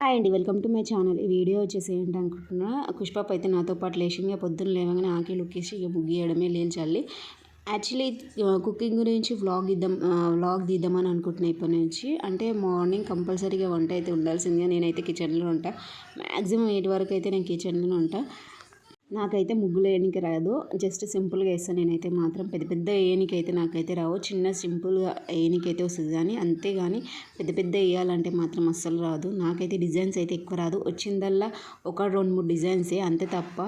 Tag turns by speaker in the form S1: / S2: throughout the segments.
S1: Hi అండి welcome to my channel. ఈ video వచ్చేసి ఏంటి అనుకుంటున్నా పుష్పప్ అయితే నాతో పాటు లేచి ఇంకా పొద్దున్న లేవగానే ఆకి లుక్కేసి ఇక ముగ్గియడమే లేని చల్లి. యాక్చువల్లీ కుకింగ్ గురించి వ్లాగ్ ఇద్దాం వ్లాగ్ తీద్దామని అనుకుంటున్నాను ఇప్పటి నుంచి. అంటే మార్నింగ్ కంపల్సరీగా వంట అయితే ఉండాల్సిందిగా నేనైతే కిచెన్లో ఉంటా. మ్యాక్సిమం ఎయిట్ వరకు అయితే నేను కిచెన్లో ఉంటా. నాకైతే ముగ్గులు వేయడానికి రాదు. జస్ట్ సింపుల్గా వేస్తాను నేనైతే మాత్రం పెద్ద పెద్ద వేయనికైతే నాకైతే రావు. చిన్న సింపుల్గా వేయనికైతే వస్తుంది. కానీ అంతేగాని పెద్ద పెద్ద వేయాలంటే మాత్రం అస్సలు రాదు. నాకైతే డిజైన్స్ అయితే ఎక్కువ రాదు. వచ్చిందల్లా ఒక రెండు మూడు డిజైన్సే అంతే తప్ప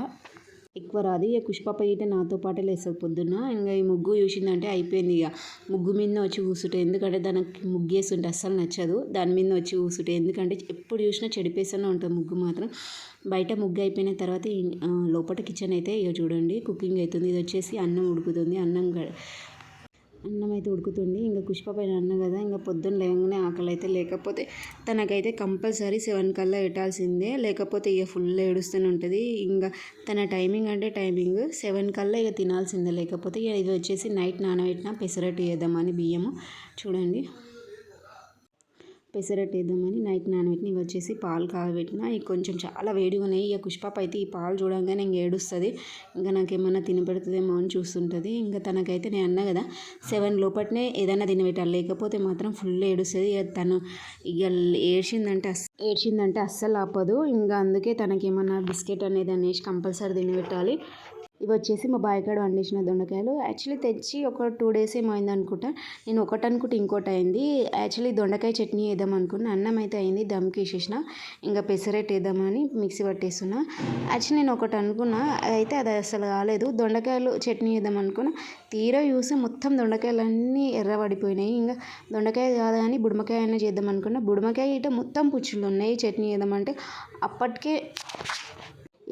S1: ఎక్కువ రాదు. ఇక పుష్పపై అయితే నాతో పాటే లేస్తుంది పొద్దున్న. ఇంకా ఈ ముగ్గు చూసిందంటే అయిపోయింది ఇక. ముగ్గు మీద వచ్చి కూసుంటే ఎందుకంటే దానికి ముగ్గు వేస్తుంటే అస్సలు నచ్చదు. దాని మీద వచ్చి కూసుంటే ఎందుకంటే ఎప్పుడు చూసినా చెడిపేస్తూనే ఉంటుంది ముగ్గు మాత్రం. బయట ముగ్గు అయిపోయిన తర్వాత లోపల కిచెన్ అయితే ఇక చూడండి. కుకింగ్ అవుతుంది. ఇది వచ్చేసి అన్నం ఉడుకుతుంది. అన్నం అన్నం అయితే ఉడుకుతుంది. ఇంకా పుష్ప పైన అన్న కదా ఇంకా పొద్దున్న లేవగానే ఆకలి అయితే లేకపోతే తనకైతే కంపల్సరీ సెవెన్ కల్లా పెట్టాల్సిందే. లేకపోతే ఇక ఫుల్ ఏడుస్తూనే ఉంటుంది. ఇంకా తన టైమింగ్ అంటే టైమింగ్ సెవెన్ కల్లా ఇక తినాల్సిందే. లేకపోతే ఇక ఇది వచ్చేసి నైట్ నానబెట్టిన పెసరట్టు చేద్దామని బియ్యము. చూడండి. పెసరట్టు వేద్దామని నైట్ నానబెట్టిన ఇవి వచ్చేసి పాలు కాగబెట్టిన. ఇవి కొంచెం చాలా వేడిగా ఉన్నాయి. ఇక కుష్పాప అయితే ఈ పాలు చూడంగానే ఇంక ఏడుస్తుంది. ఇంకా నాకు ఏమన్నా తినబెడుతుందేమో అని చూస్తుంటుంది. ఇంకా తనకైతే నేను అన్నా కదా సెవెన్ లోపట్నే ఏదైనా తినబెట్టాలి. లేకపోతే మాత్రం ఫుల్ ఏడుస్తుంది. ఇక తను ఇక ఏడ్చిందంటే అస్ ఏడ్చిందంటే అస్సలు ఆపదు. ఇంకా అందుకే తనకేమన్నా బిస్కెట్ అనేది అనేసి కంపల్సరీ తినబెట్టాలి. ఇవి వచ్చేసి మా బాయికాడ వండించిన దొండకాయలు. యాక్చువల్లీ తెచ్చి ఒక టూ డేస్ ఏమైంది అయింది అనుకుంటా. నేను ఒకటి అనుకుంటే ఇంకోటి అయింది. యాక్చువల్లీ దొండకాయ చట్నీ వేద్దాం అనుకున్నా. అన్నం అయితే అయింది. దమ్కి వేసేసిన. ఇంకా పెసరెట్ వేద్దామని మిక్సీ పట్టేస్తున్నా. యాక్చువల్లీ నేను ఒకటి అనుకున్నా. అయితే అది అసలు కాలేదు. దొండకాయలు చట్నీ వేద్దాం అనుకున్నా. తీరా చూసి మొత్తం దొండకాయలన్నీ ఎర్రబడిపోయినాయి. ఇంకా దొండకాయ కాదు కానీ బుడమకాయ అయినా చేద్దాం అనుకున్నా. బుడమకాయ ఇట మొత్తం పుచ్చులు ఉన్నాయి. చట్నీ వేద్దామంటే అప్పటికే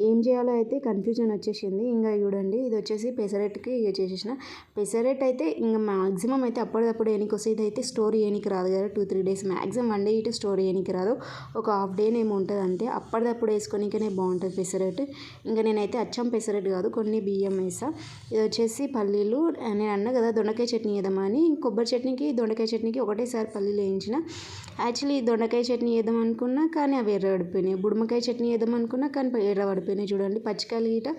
S1: ఏం చేయాలో అయితే కన్ఫ్యూజన్ వచ్చేసింది. ఇంకా చూడండి ఇది వచ్చేసి పెసరెట్కి ఇక చేసేసిన. పెసరెట్ అయితే ఇంకా మ్యాక్సిమం అయితే అప్పటిదప్పుడు ఏనికి వస్తే ఇది అయితే స్టోర్ ఏనికి రాదు కదా two three days maximum one day ఇటు స్టోర్ ఏనికి రాదు. ఒక హాఫ్ డేనే ఉంటుంది అంతే. అప్పటిదప్పుడు వేసుకొనికనే బాగుంటుంది పెసరెట్. ఇంకా నేనైతే అచ్చం పెసరెట్ కాదు కొన్ని బియ్యం వేసా. ఇది వచ్చేసి పల్లీలు. నేను అన్న కదా దొండకాయ చట్నీ వేద్దామని కొబ్బరి చట్నీకి దొండకాయ చట్నీకి ఒకటేసారి పల్లీలు వేయించిన. యాక్చువల్లీ దొండకాయ చట్నీ వేద్దాం అనుకున్నా కానీ అవి ఎర్రబడిపోయినాయి. బుడమకాయ చట్నీ వేద్దాం అనుకున్నా కానీ ఎర్ర పడిపోయినాయి చూడండి. పచ్చికాయలు గీట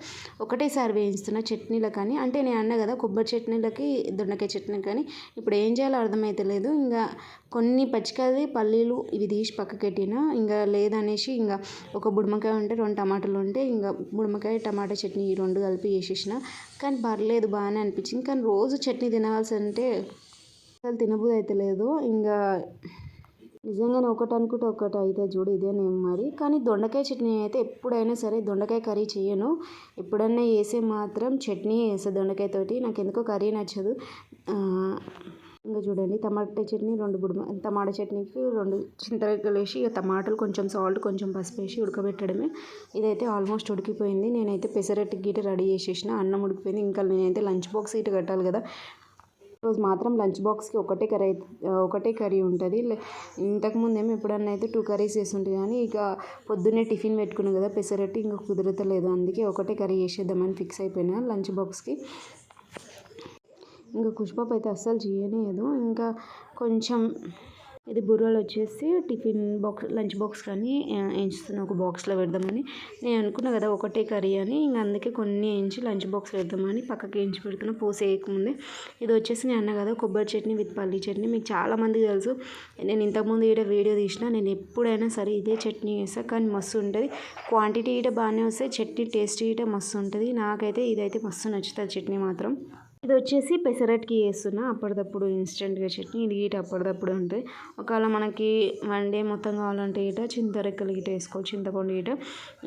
S1: ఒకటేసారి వేయిస్తున్నా చట్నీల కానీ. అంటే నేను అన్నా కదా కొబ్బరి చట్నీలకి దొండకాయ చట్నీ కానీ ఇప్పుడు ఏం చేయాలో అర్థమైతలేదు ఇంకా కొన్ని పచ్చికాయలు పల్లీలు ఇవి తీసి పక్కకెట్టిన ఇంకా లేదనేసి ఇంకా ఒక బుడమకాయ ఉంటే రెండు టమాటాలు ఉంటే ఇంకా బుడమకాయ టమాటా చట్నీ ఈ రెండు కలిపి వేసేసిన కానీ పర్లేదు బాగానే అనిపించింది. కానీ రోజు చట్నీ తినాల్సి అంటే అసలు తినబుద్ధి అయితే లేదు. ఇంకా నిజంగానే ఒకటి అనుకుంటే ఒకటి అయితే చూడు ఇదేనేమో మరి. కానీ దొండకాయ చట్నీ అయితే ఎప్పుడైనా సరే దొండకాయ కర్రీ చేయను. ఎప్పుడన్నా వేసే మాత్రం చట్నీ వేస్తాను దొండకాయతోటి నాకు ఎందుకో కర్రీ నచ్చదు. ఇంకా చూడండి టమాటా చట్నీ రెండు బుడమ టమాటా చట్నీకి రెండు చింతరకలు వేసి ఇక టమాటాలు కొంచెం సాల్ట్ కొంచెం పసుపు వేసి ఉడకబెట్టడమే. ఇదైతే ఆల్మోస్ట్ ఉడికిపోయింది. నేనైతే పెసరట్టు గీట రెడీ చేసేసిన. అన్నం ఉడికిపోయింది. ఇంకా నేనైతే లంచ్ బాక్స్ ఇటు కట్టాలి కదా. రోజు మాత్రం లంచ్ బాక్స్కి ఒకటే కర్రీ ఒకటే కర్రీ ఉంటుంది. ఇంతకుముందేమో ఎప్పుడన్నా అయితే టూ కర్రీస్ చేస్తుంటే కానీ ఇక పొద్దున్నే టిఫిన్ పెట్టుకున్నాం కదా పెసరట్టి ఇంకా కుదరతలేదు. అందుకే ఒకటే కర్రీ చేసేద్దామని ఫిక్స్ అయిపోయినా లంచ్ బాక్స్కి. ఇంకా కుష్పాప్ అయితే అస్సలు చేయలేదు ఇంకా కొంచెం ఇది బుర్రలు వచ్చేసి టిఫిన్ బాక్స్ లంచ్ బాక్స్ కానీ ఎంచుతున్నా ఒక బాక్స్లో పెడదామని. నేను అనుకున్నా కదా ఒకటే కర్రీ అని. ఇంకా అందుకే కొన్ని ఎంచి లంచ్ బాక్స్ పెడదామని పక్కకి ఎంచి పెడుతున్నా. పోసి వేయకముందే. ఇది వచ్చేసి నేను అన్న కదా కొబ్బరి చట్నీ విత్ పల్లీ చట్నీ. మీకు చాలామందికి తెలుసు. నేను ఇంతకుముందు ఈడ వీడియో తీసిన నేను ఎప్పుడైనా సరే ఇదే చట్నీ వేస్తాను కానీ మస్తు ఉంటుంది. క్వాంటిటీ ఈట బాగానే వస్తాయి. చట్నీ టేస్ట్ ఈట మస్తు ఉంటుంది. నాకైతే ఇదైతే మస్తు నచ్చుతుంది చట్నీ మాత్రం. ఇది వచ్చేసి పెసరట్కి వేస్తున్నా అప్పటిదప్పుడు ఇన్స్టెంట్గా చట్నీ ఇది గీట అప్పటిదప్పుడు ఉంటుంది ఒకవేళ మనకి వన్ డే మొత్తం కావాలంటే ఇట చింతరెక్కలు గిట వేసుకోవచ్చు చింతపండు గిట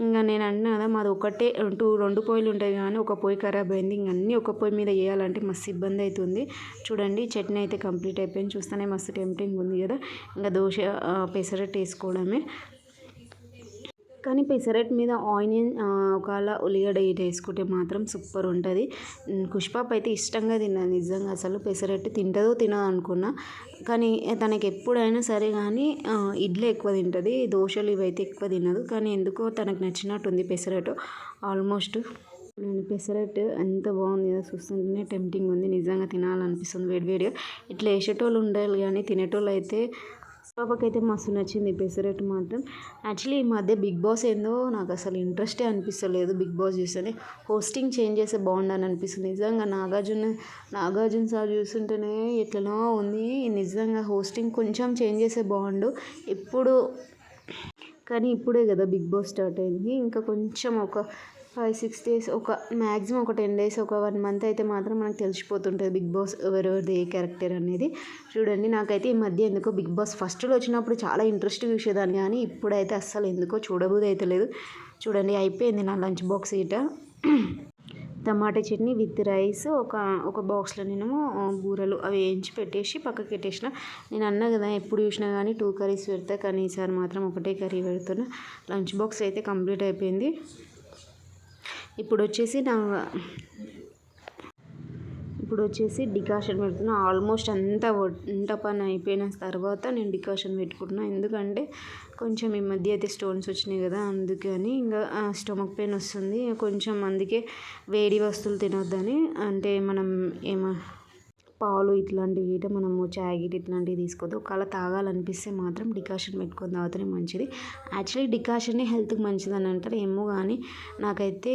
S1: ఇంకా నేను అన్నా కదా మాది ఒకటే టూ రెండు పొయ్యిలు ఉంటాయి కానీ ఒక పొయ్యి ఖరాబ్ అయింది. ఇంక అన్నీ ఒక పొయ్యి మీద వేయాలంటే మస్తు ఇబ్బంది అవుతుంది చూడండి చట్నీ అయితే కంప్లీట్ అయిపోయింది. చూస్తేనే మస్తు టెంప్టింగ్ ఉంది కదా. ఇంకా దోశ పెసరట్ వేసుకోవడమే. కానీ పెసరెట్ మీద ఆనియన్ ఒకవేళ ఉల్లిగడ్డ ఇటు వేసుకుంటే మాత్రం సూపర్ ఉంటుంది. కుష్పాప్ అయితే ఇష్టంగా తిన్నది నిజంగా అసలు పెసరట్టు తింటుందో తినదో అనుకున్నా. కానీ తనకి ఎప్పుడైనా సరే కానీ ఇడ్లీ ఎక్కువ తింటుంది దోశలు ఇవైతే ఎక్కువ తినదు. కానీ ఎందుకో తనకు నచ్చినట్టుంది పెసరట్టు ఆల్మోస్ట్. పెసరట్టు ఎంత బాగుంది కదా చూస్తుంటేనే టెంప్టింగ్ ఉంది నిజంగా తినాలనిపిస్తుంది వేడివేడిగా ఇట్లా వేసేటోళ్ళు ఉండాలి కానీ తినేటోళ్ళు అయితే పాపకైతే మస్తు నచ్చింది పెసరట్టు మాత్రం. యాక్చువల్లీ ఈ మధ్య బిగ్ బాస్ ఏందో నాకు అసలు ఇంట్రెస్టే అనిపిస్తలేదు బిగ్ బాస్ చూస్తేనే. హోస్టింగ్ చేంజ్ చేస్తే బాగుండని అనిపిస్తుంది. నిజంగా నాగార్జున నాగార్జున సార్ చూస్తుంటేనే ఎట్లనో ఉంది. నిజంగా హోస్టింగ్ కొంచెం చేంజ్ చేస్తే బాగుండు. ఎప్పుడు కానీ ఇప్పుడే కదా బిగ్ బాస్ స్టార్ట్ అయింది. ఇంకా కొంచెం ఒక ఫైవ్ సిక్స్ డేస్ ఒక మ్యాక్సిమం ఒక టెన్ డేస్ ఒక వన్ మంత్ అయితే మాత్రం మనకు తెలిసిపోతుంటుంది బిగ్ బాస్ ఎవరెవరిది ఏ క్యారెక్టర్ అనేది. చూడండి నాకైతే ఈ మధ్య ఎందుకో బిగ్ బాస్ ఫస్ట్లో వచ్చినప్పుడు చాలా ఇంట్రెస్ట్ చూసేదాన్ని కానీ ఇప్పుడైతే అస్సలు ఎందుకో చూడబోదు అయితే లేదు. చూడండి అయిపోయింది నా లంచ్ బాక్స్ ఇట టమాటా చట్నీ విత్ రైస్ ఒక ఒక బాక్స్లో నేను బూరలు అవి వేయించి పెట్టేసి పక్కకి పెట్టేసిన. నేను అన్నా కదా ఎప్పుడు చూసినా కానీ టూ కర్రీస్ పెడతా కానీ ఈసారి మాత్రం ఒకటే కర్రీ పెడుతున్నా. లంచ్ బాక్స్ అయితే కంప్లీట్ అయిపోయింది. ఇప్పుడు వచ్చేసి నా ఇప్పుడు వచ్చేసి డికాషన్ పెడుతున్నా. ఆల్మోస్ట్ అంతా వంట పని అయిపోయిన తర్వాత నేను డికాషన్ పెట్టుకుంటున్నా. ఎందుకంటే కొంచెం ఈ మధ్య అయితే స్టోన్స్ వచ్చినాయి కదా అందుకని ఇంకా స్టమక్ పెయిన్ వస్తుంది. కొంచెం అందుకే వేడి వస్తువులు తినొద్దని అంటే మనం ఏమ పాలు ఇట్లాంటివి గిట్ట మనము చాయ్ గిట్ ఇట్లాంటివి తీసుకోవద్దు. ఒకవేళ తాగాలనిపిస్తే మాత్రం డికాషన్ పెట్టుకొని తాగితేనే మంచిది. యాక్చువల్లీ డికాషనే హెల్త్కి మంచిది అని అంటారు ఏమో కానీ నాకైతే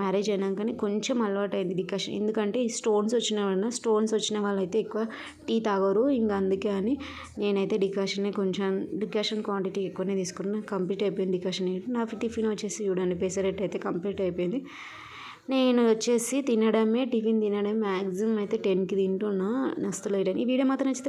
S1: మ్యారేజ్ అయినాకనే కొంచెం అలవాటు అయింది డికాషన్. ఎందుకంటే ఈ స్టోన్స్ వచ్చిన వాళ్ళ స్టోన్స్ వచ్చిన వాళ్ళైతే ఎక్కువ టీ తాగరు. ఇంకా అందుకే అని నేనైతే డికాషనే కొంచెం డికాషన్ క్వాంటిటీ ఎక్కువనే తీసుకున్నాను కంప్లీట్ అయిపోయింది డికాషన్. నా టిఫిన్ వచ్చేసి చూడండి పెసరెట్ అయితే కంప్లీట్ అయిపోయింది. నేను వచ్చేసి తినడమే టిఫిన్ తినడం మ్యాక్సిమం అయితే టెన్కి తింటున్నా. నస్తలేడని ఈ వీడియో మాత్రం నచ్చితే